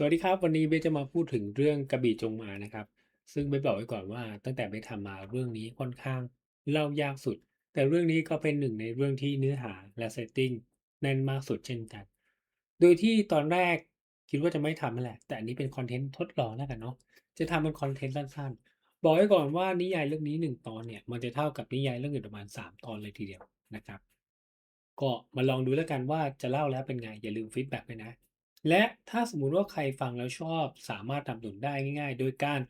สวัสดีครับ วันนี้เบสจะมาพูดถึงเรื่องกระบี่จงมานะครับ ซึ่งเบสบอกไว้ก่อนว่าตั้งแต่เบสทำมาเรื่องนี้ค่อนข้างเล่ายากสุด แต่เรื่องนี้ก็เป็นหนึ่งในเรื่องที่เนื้อหาและเซตติ้งแน่นมากสุดเช่นกัน โดยที่ตอนแรกคิดว่าจะไม่ทำนั่นแหละ แต่อันนี้เป็นคอนเทนต์ทดลองแล้วกันเนาะจะทำเป็นคอนเทนต์สั้นๆ บอกไว้ก่อนว่านิยายเรื่องนี้ 1 ตอนเนี่ยมันจะเท่ากับนิยายเรื่องอื่นประมาณ 3 ตอนเลยทีเดียวนะครับ ก็มาลองดูแล้วกันว่าจะเล่าแล้วเป็นไงอย่าลืมฟีดแบ็กด้วยนะ และถ้าสมมุติว่าใครฟังแล้วชอบสามารถทำหนุนได้ง่าย ๆ โดยการ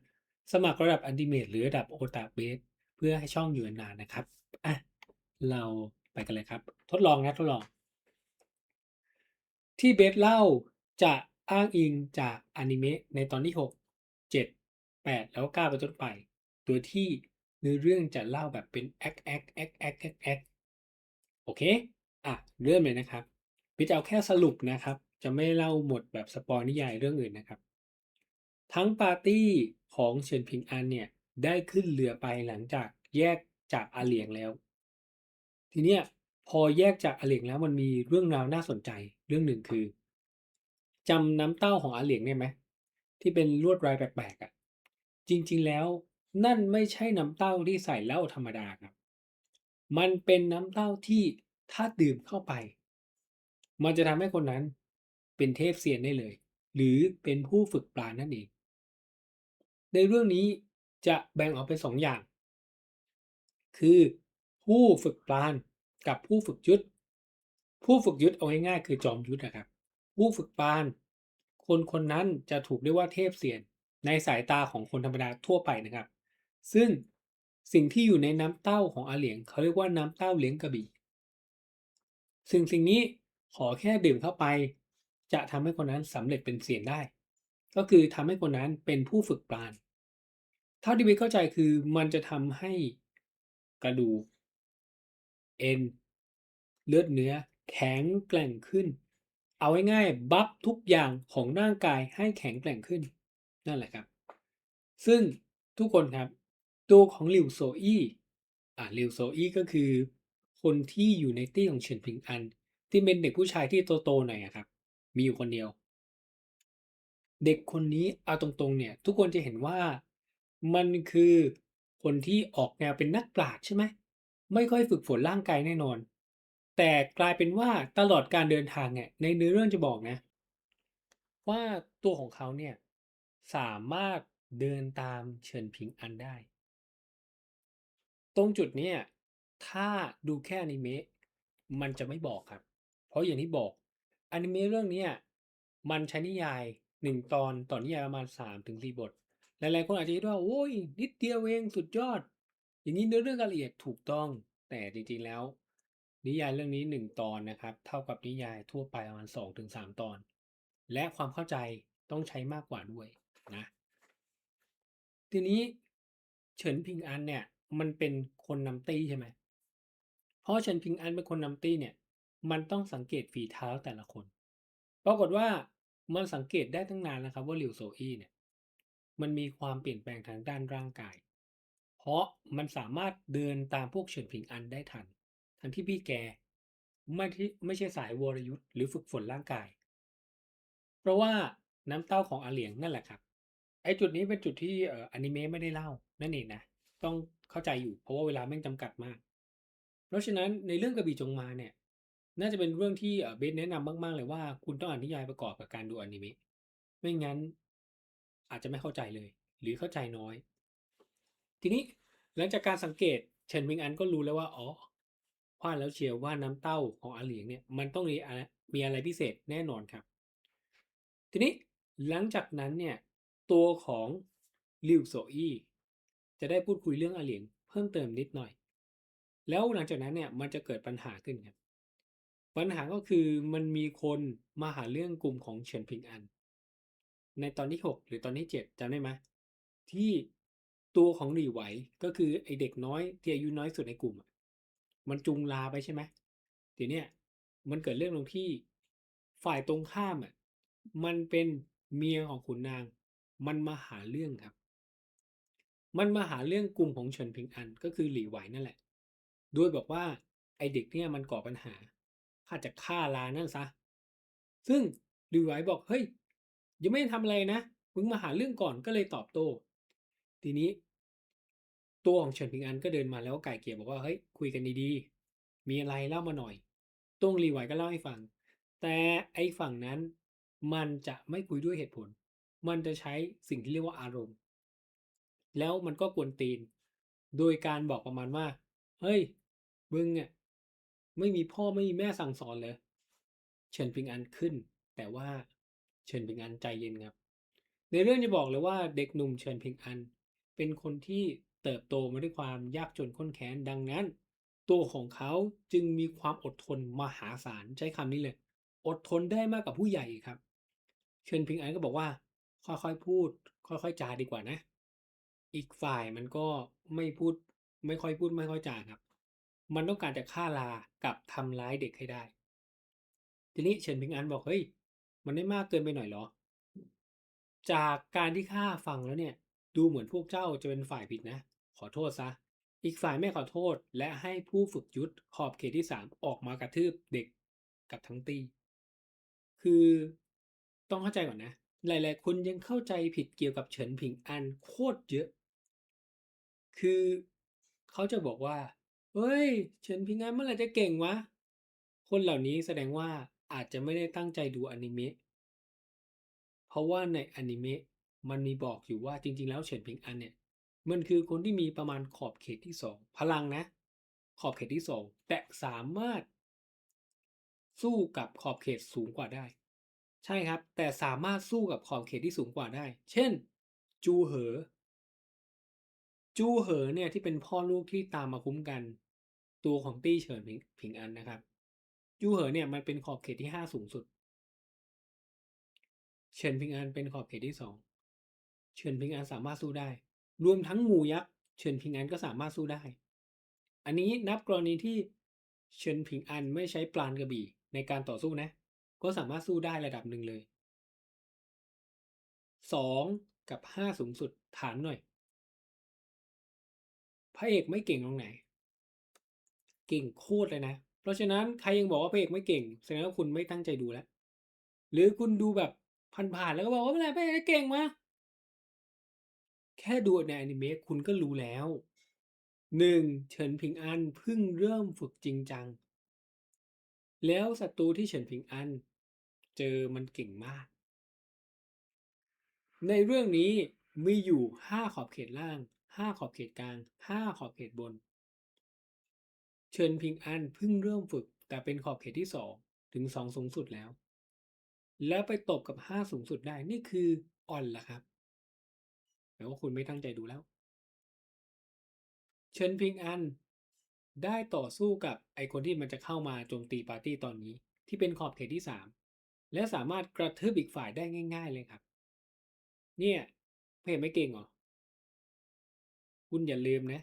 สมัครระดับอันติเมตหรือระดับโอตาเบสเพื่อให้ช่องอยู่นานนะครับอะเราไปกันเลยครับ ทดลองนะทดลอง ที่เบสเล่าจะอ้างอิงจากอนิเมะในตอนที่ 6 7 8 แล้วก็9เป็นไป โดยที่เนื้อเรื่องจะเล่าแบบเป็นแอคแอคแอคแอคแอคแอคโอเค อะ เริ่มเลยนะครับพี่จะเอาแค่สรุปนะครับ จะไม่เล่าหมดแบบสปอยนิยายเรื่องอื่นนะครับ ทั้งปาร์ตี้ของเฉินผิงอันเนี่ยได้ขึ้นเรือไปหลังจากแยกจากอาเหลียงแล้ว ทีเนี้ยพอแยกจากอาเหลียงแล้วมันมีเรื่องราวน่าสนใจเรื่องหนึ่งคือจำน้ำเต้าของอาเหลียงได้ไหมที่เป็นลวดลายแปลกๆอะ จริงๆแล้วนั่นไม่ใช่น้ำเต้าที่ใส่เหล้าธรรมดาครับ มันเป็นน้ำเต้าที่ถ้าดื่มเข้าไป มันจะทำให้คนนั้น เป็นเทพเซียนได้เลย หรือเป็นผู้ฝึกปรานั่นเอง ในเรื่องนี้จะแบ่งออกเป็นสองอย่าง คือผู้ฝึกปราณกับผู้ฝึกยุทธผู้ฝึกยุทธเอาง่ายๆคือจอมยุทธนะครับ ผู้ฝึกปราณคนคนนั้นจะถูกเรียกว่าเทพเซียนในสายตาของคนธรรมดาทั่วไปนะครับ ซึ่งสิ่งที่อยู่ในน้ำเต้าของอาเหลียง เขาเรียกว่าน้ำเต้าเลี้ยงกระบี่ สิ่งสิ่งนี้ขอแค่ดื่มเข้าไป จะทำให้คนนั้นสำเร็จเป็นเซียนได้ ก็คือทำให้คนนั้นเป็นผู้ฝึกปราณเท่าที่เบเข้าใจคือมันจะทำให้กระดูกเอ็นเลือดเนื้อแข็งแกร่งขึ้น เอาง่ายๆบัฟทุกอย่างของร่างกายให้แข็งแกร่งขึ้น นั่นแหละครับ ซึ่งทุกคนครับ ตัวของหลิวโซอี้อ่าหลิวโซอี้ก็คือ คนที่อยู่ในตี้ของเฉินผิงอัน ที่เป็นเด็กผู้ชายที่โตๆหน่อยครับ มีอยู่คนเดียว เด็กคนนี้เอาตรง ๆ เนี่ย ทุกคนจะเห็นว่า มันคือคนที่ออกแนวเป็นนักปราชญ์ใช่ไหม ไม่ค่อยฝึกฝนร่างกายแน่นอน แต่กลายเป็นว่าตลอดการเดินทางเนี่ย ในเนื้อเรื่องจะบอกนะ ว่าตัวของเขาเนี่ย สามารถเดินตามเฉินผิงอันได้ ตรงจุดเนี้ยถ้าดูแค่อนิเมะมันจะไม่บอกครับ เพราะอย่างที่บอก อนิเมะเรื่องเนี้ยมันใช้นิยายหนึ่งตอนต่อนิยายประมาณสามถึงสี่บท หลายๆคนอาจจะคิดว่า โอ้ย นิดเดียวเองสุดยอด อย่างนี้เนื้อเรื่องละเอียดถูกต้อง แต่จริงๆแล้ว นิยายเรื่องนี้หนึ่งตอนนะครับ เท่ากับนิยายทั่วไปประมาณสองถึงสามตอน และความเข้าใจต้องใช้มากกว่าด้วยนะ ทีนี้เฉินพิงอันเนี่ย มันเป็นคนนำตี้ใช่ไหมเพราะเฉินพิงอันเป็นคนนำตี้เนี่ย มันต้องสังเกตฝีเท้าแต่ละคน ปรากฏว่ามันสังเกตได้ตั้งนานแล้วครับว่าหลิวโซอี้เนี่ย มันมีความเปลี่ยนแปลงทางด้านร่างกาย เพราะมันสามารถเดินตามพวกเฉินผิงอันได้ทัน ทั้งที่พี่แกไม่ที่ไม่ใช่สายวรยุทธ์หรือฝึกฝนร่างกาย เพราะว่าน้ำเต้าของอาเหลียงนั่นแหละครับ ไอ้จุดนี้เป็นจุดที่เอ่ออนิเมะไม่ได้เล่านั่นเองนะ ต้องเข้าใจอยู่เพราะว่าเวลาแม่งจำกัดมาก เพราะฉะนั้นในเรื่องกระบี่จงมาเนี่ย น่าจะเป็นเรื่องที่เบสแนะนำมาก ๆ เลยว่าคุณต้องอ่านนิยายประกอบกับการดูอนิเมะไม่งั้น อาจจะไม่เข้าใจเลย หรือเข้าใจน้อย ทีนี้หลังจากการสังเกตเฉินมิงอันก็รู้แล้วว่าอ๋อว่าแล้วเชียวว่าน้ำเต้าของอาเหลียงเนี่ยมันต้องมีอะไรมีอะไรพิเศษแน่นอนครับ ทีนี้หลังจากนั้นเนี่ยตัวของลิวโซอี้จะได้พูดคุยเรื่องอาเหลียงเพิ่มเติมนิดหน่อย แล้วหลังจากนั้นเนี่ยมันจะเกิดปัญหาขึ้นครับ ปัญหาก็คือมันมีคนมาหาเรื่องกลุ่มของเฉินพิงอัน ในตอนที่ 6 หรือตอนที่7จำได้ไหมที่ตัวของหลี่ไหวก็คือไอเด็กน้อยที่อายุน้อยสุดในกลุ่มมันจุงลาไปใช่ไหมทีเนี้ยมันเกิดเรื่องตรงที่ฝ่ายตรงข้ามอะมันเป็นเมียของขุนนาง มันมาหาเรื่องครับ มันมาหาเรื่องกลุ่มของเฉินพิงอันก็คือหลี่ไหวนั่นแหละโดยบอกว่าไอเด็กเนี่ยมันก่อปัญหา ข้าจะฆ่าลานั่นซะ ซึ่งหลี่ไวบอกเฮ้ยยังไม่ได้ทำอะไรนะ มึงมาหาเรื่องก่อนก็เลยตอบโต้ ทีนี้ ตัวของเฉินผิงอันก็เดินมาแล้วก็ไก่เกลี่ยบอกว่าเฮ้ยคุยกันดีๆ มีอะไรเล่ามาหน่อยต้งรีไวก็เล่าให้ฟัง แต่ไอ้ฝั่งนั้นมันจะไม่คุยด้วยเหตุผล มันจะใช้สิ่งที่เรียกว่าอารมณ์ แล้วมันก็กวนตีน โดยการบอกประมาณว่า เฮ้ย มึงอะ ไม่มีพ่อไม่มีแม่สั่งสอนเลย เฉินพิงอันขึ้น แต่ว่าเฉินพิงอันใจเย็นครับ ในเรื่องจะบอกเลยว่าเด็กหนุ่มเฉินพิงอัน เป็นคนที่เติบโตมาด้วยความยากจนข้นแค้นดังนั้น ตัวของเขาจึงมีความอดทนมหาศาลใช้คำนี้เลย อดทนได้มากกว่าผู้ใหญ่ครับ เฉินพิงอันก็บอกว่า ค่อยๆพูด ค่อยๆจาดีกว่านะ อีกฝ่ายมันก็ไม่พูดไม่ค่อยพูดไม่ค่อยจาครับ มันต้องการจะฆ่าลากับทำร้ายเด็กให้ได้ ทีนี้เฉินพิงอันบอกเฮ้ย มันไม่มากเกินไปหน่อยเหรอ จากการที่ข้าฟังแล้วเนี่ย ดูเหมือนพวกเจ้าจะเป็นฝ่ายผิดนะ ขอโทษซะ อีกฝ่ายไม่ขอโทษ และให้ผู้ฝึกยุทธขอบเขตที่สามออกมากระทืบเด็กกับทั้งตี คือต้องเข้าใจก่อนนะ หลาย ๆ คนยังเข้าใจผิดเกี่ยวกับเฉินผิงอันโคตรเยอะ คือเขาจะบอกว่า เฮ้ย เฉินพิงอันเมื่อไหร่จะเก่งวะ คนเหล่านี้แสดงว่าอาจจะไม่ได้ตั้งใจดูอนิเมะ เพราะว่าในอนิเมะมันมีบอกอยู่ว่าจริง ๆ แล้วเฉินพิงอันเนี่ย มันคือคนที่มีประมาณขอบเขตที่สองพลังนะ ขอบเขตที่สองแต่สามารถ สู้กับขอบเขตสูงกว่าได้ ใช่ครับ แต่สามารถสู้กับขอบเขตที่สูงกว่าได้ เช่น จูเหอ จูเหอเนี่ยที่เป็นพ่อลูกที่ตามมาคุ้มกัน ตัวของตี้เฉินผิงผิงอันนะครับจูเหอเนี่ยมันเป็นขอบเขตที่ห้าสูงสุด เฉินพิงอันเป็นขอบเขตที่สองเฉินพิงอันสามารถสู้ได้ รวมทั้งงูยักษ์เฉินพิงอันก็สามารถสู้ได้ อันนี้นับกรณีที่เฉินพิงอันไม่ใช้ปราณกระบี่ในการต่อสู้นะ ก็สามารถสู้ได้ระดับหนึ่งเลยสองกับห้าสูงสุดถามหน่อย พระเอกไม่เก่งตรงไหน เก่งโคตรเลยนะ เพราะฉะนั้นใครยังบอกว่าพระเอกไม่เก่ง แสดงว่าคุณไม่ตั้งใจดูแล้ว หรือคุณดูแบบผ่านๆแล้วก็บอกว่าไม่เป็นไรพระเอกเก่งมาแค่ดูในอนิเมะคุณก็รู้แล้วหนึ่งเฉินผิงอันเพิ่งเริ่มฝึกจริงจัง แล้วศัตรูที่เฉินผิงอัน เจอมันเก่งมาก ในเรื่องนี้มีอยู่ห้าขอบเขตล่างห้าขอบเขตกลางห้าขอบเขตบน เฉินพิงอันเพิ่งเริ่มฝึก แต่เป็นขอบเขตที่สองถึงสองสูงสุดแล้ว แล้วไปตบกับห้าสูงสุดได้นี่คืออ่อนละครับแปลว่าคุณไม่ตั้งใจดูแล้วเฉินพิงอันได้ต่อสู้กับไอคนที่มันจะเข้ามาโจมตีปาร์ตี้ตอนนี้ ที่เป็นขอบเขตที่สามและสามารถกระทืบอีกฝ่ายได้ง่าย ๆ เลยครับ เนี่ยเพจไม่เก่งเหรอ คุณอย่าลืมนะ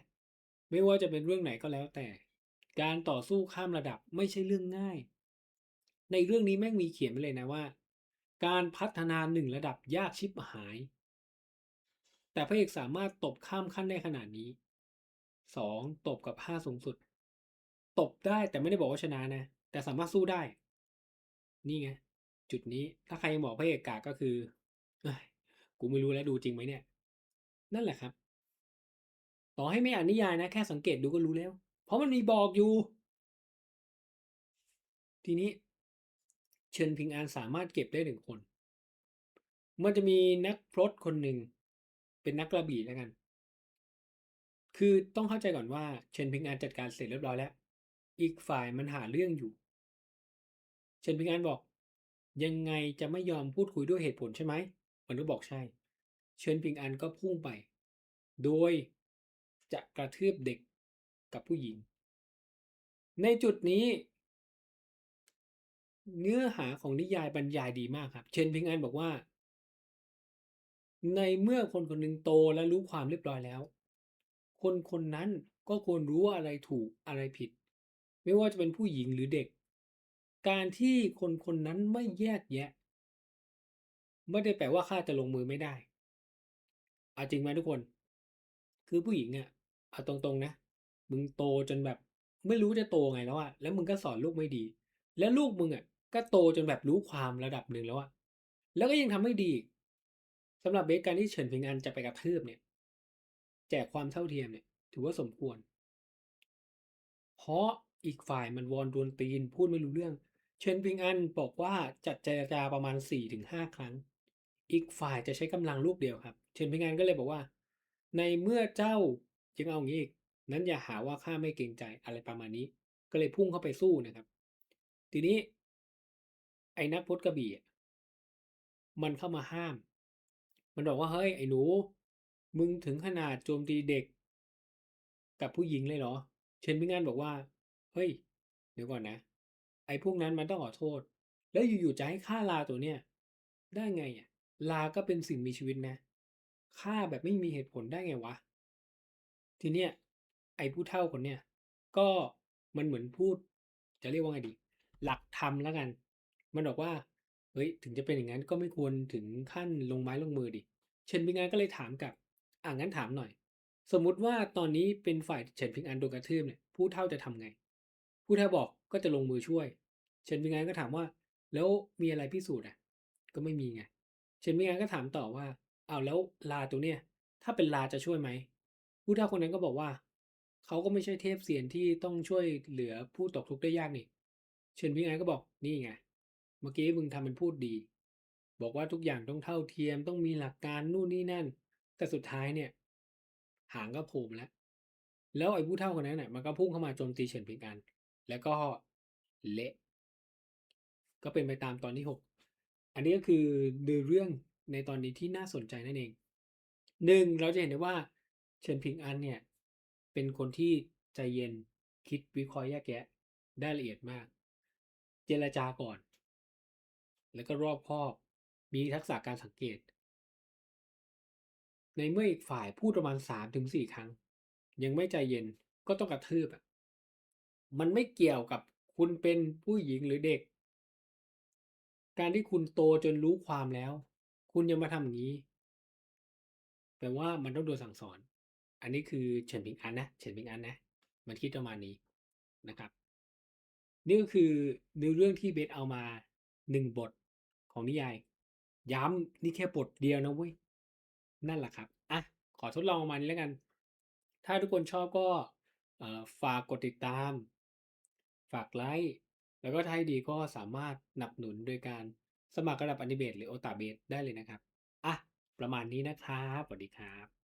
ไม่ว่าจะเป็นเรื่องไหนก็แล้วแต่ การต่อสู้ข้ามระดับไม่ใช่เรื่องง่าย ในเรื่องนี้แม่งมีเขียนไว้เลยนะว่า การพัฒนาหนึ่งระดับยากชิบหาย แต่พระเอกสามารถตบข้ามขั้นได้ขนาดนี้สองตบกับห้าสูงสุด ตบได้แต่ไม่ได้บอกว่าชนะนะ แต่สามารถสู้ได้ นี่ไง จุดนี้ถ้าใครยังบอกพระเอกกากก็คือกูไม่รู้แล้วดูจริงไหมเนี่ย นั่นแหละครับ ต่อให้ไม่อ่านนิยายนะ แค่สังเกตดูก็รู้แล้ว เพราะมันมีบอกอยู่ ทีนี้ เชิญพิงอันสามารถเก็บได้หนึ่งคน มันจะมีนักพรตคนหนึ่ง เป็นนักกระบี่แล้วกัน คือต้องเข้าใจก่อนว่า เชนพิงอันจัดการเสร็จเรียบร้อยแล้ว อีกฝ่ายมันหาเรื่องอยู่ เชนพิงอันบอก ยังไงจะไม่ยอมพูดคุยด้วยเหตุผลใช่ไหม มันก็บอกใช่ เชิญพิงอันก็พุ่งไป โดยจะกระทืบเด็ก กับผู้หญิง ในจุดนี้ เนื้อหาของนิยายบรรยายดีมากครับ เชนพิงอันบอกว่า ในเมื่อคนคนหนึ่งโตและรู้ความเรียบร้อยแล้ว คนคนนั้นก็ควรรู้ว่าอะไรถูกอะไรผิด ไม่ว่าจะเป็นผู้หญิงหรือเด็ก การที่คนคนนั้นไม่แยกแยะ ไม่ได้แปลว่าข้าจะลงมือไม่ได้อาจริงไหมทุกคน คือผู้หญิงอะเอาตรงๆนะ มึงโตจนแบบ ไม่รู้จะโตไงแล้วอะแล้วมึงก็สอนลูกไม่ดี แล้วลูกมึงอะก็โตจนแบบรู้ความระดับหนึ่งแล้วอะแล้วก็ยังทำไม่ดีอีกสำหรับเบสการที่เฉินผิงอันจะไปกระทืบเนี่ย แจกความเท่าเทียมเนี่ย ถือว่าสมควร เพราะอีกฝ่ายมันวอนดวนตีนพูดไม่รู้เรื่อง เฉินผิงอันบอกว่าจัดเจรจาประมาณ4-5ครั้ง อีกฝ่ายจะใช้กำลังลูกเดียวครับ เฉินผิงอันก็เลยบอกว่า ในเมื่อเจ้ายังเอางี้อีก นั้นอย่าหาว่าข้าไม่เกรงใจอะไรประมาณนี้ ก็เลยพุ่งเข้าไปสู้นะครับ ทีนี้ ไอ้นักพจน์กระบี่มันเข้ามาห้าม มันบอกว่าเฮ้ยไอ้หนู มึงถึงขนาดโจมตีเด็ก กับผู้หญิงเลยเหรอ เชนพิงานบอกว่า เฮ้ย เดี๋ยวก่อนนะ ไอ้พวกนั้นมันต้องขอโทษ แล้วอยู่ๆจะให้ฆ่าลาตัวเนี้ยได้ไงอะ ลาก็เป็นสิ่งมีชีวิตนะฆ่าแบบไม่มีเหตุผลได้ไงวะ ทีเนี้ย ไอ้ผู้เฒ่าคนเนี้ยก็มันเหมือนพูด จะเรียกว่าไงดี หลักธรรมแล้วกัน มันบอกว่าเฮ้ยถึงจะเป็นอย่างนั้นก็ไม่ควรถึงขั้นลงไม้ลงมือดิเฉินพิงอันก็เลยถามกลับอ่างั้นถามหน่อย สมมุติว่าตอนนี้เป็นฝ่ายเฉินพิงอันโดนกระทืบเนี่ยผู้เฒ่าจะทำไง ผู้เฒ่าบอกก็จะลงมือช่วย เฉินพิงอันก็ถามว่า แล้วมีอะไรพิสูจน์อะ ก็ไม่มีไงเฉินพิงอันก็ถามต่อว่าเอ้าแล้วลาตัวเนี้ยถ้าเป็นลาจะช่วยไหมผู้เฒ่าคนนั้นก็บอกว่า เขาก็ไม่ใช่เทพเสียนที่ต้องช่วยเหลือผู้ตกทุกข์ได้ยากนี่เฉินพิงอันก็บอกนี่ไง เมื่อกี้มึงทำเป็นพูดดี บอกว่าทุกอย่างต้องเท่าเทียมต้องมีหลักการนู่นนี่นั่น แต่สุดท้ายเนี่ย หางก็โผล่มาแล้ว แล้วไอ้ผู้เฒ่าคนนั้นเนี่ยมันก็พุ่งเข้ามาโจมตีเฉินพิงอัน แล้วก็เละก็เป็นไปตามตอนที่หกอันนี้ก็คือเนื้อเรื่องในตอนนี้ที่น่าสนใจนั่นเองหนึ่งเราจะเห็นได้ว่าเฉินพิงอันเนี่ย เป็นคนที่ใจเย็นคิดวิเคราะห์แยกแยะได้ละเอียดมาก เจรจาก่อน แล้วก็รอบคอบ มีทักษะการสังเกต ในเมื่ออีกฝ่ายพูดประมาณสามถึงสี่ครั้ง ยังไม่ใจเย็นก็ต้องกระทืบอะมันไม่เกี่ยวกับคุณเป็นผู้หญิงหรือเด็ก การที่คุณโตจนรู้ความแล้ว คุณยังมาทำอย่างนี้แปลว่ามันต้องโดนสั่งสอน อันนี้คือเฉินพิงอันนะเฉินพิงอันนะ มันคิดประมาณนี้นะครับ นี่ก็คือเนื้อเรื่องที่เบสเอามาหนึ่งบทของนิยาย ย้ำนี่แค่บทเดียวนะเว้ย นั่นแหละครับ อะ ขอทดลองประมาณนี้แล้วกัน ถ้าทุกคนชอบก็ฝากกดติดตาม ฝากไลค์ แล้วก็ถ้าให้ดีก็สามารถหนับหนุนโดยการสมัครระดับอนิเบตหรือโอตาเบสได้เลยนะครับ อะ ประมาณนี้นะครับ สวัสดีครับ